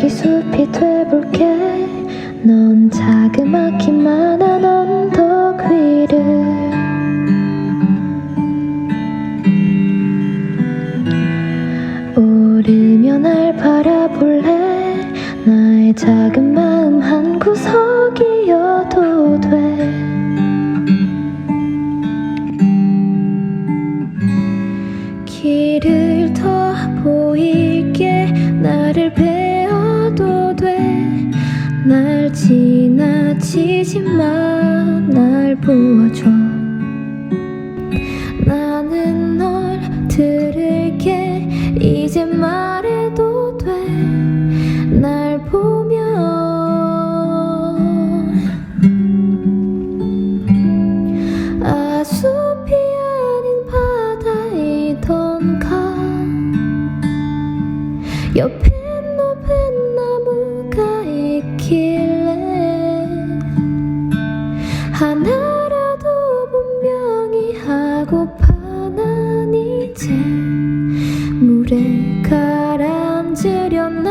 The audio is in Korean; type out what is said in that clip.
여기 숲이 돼볼게. 넌 자그마키만 한 언덕 위를. 오르며 날 바라볼래? 나의 작은 마음 한 구석 날 지나치지 마날 보아줘. 나는 널 들을게. 이제 말해도 돼. 날 보면 아 숲이 아닌 바다이던가. 옆에 하나라도 분명히 하고파 난 이제 물에 가라앉으려 나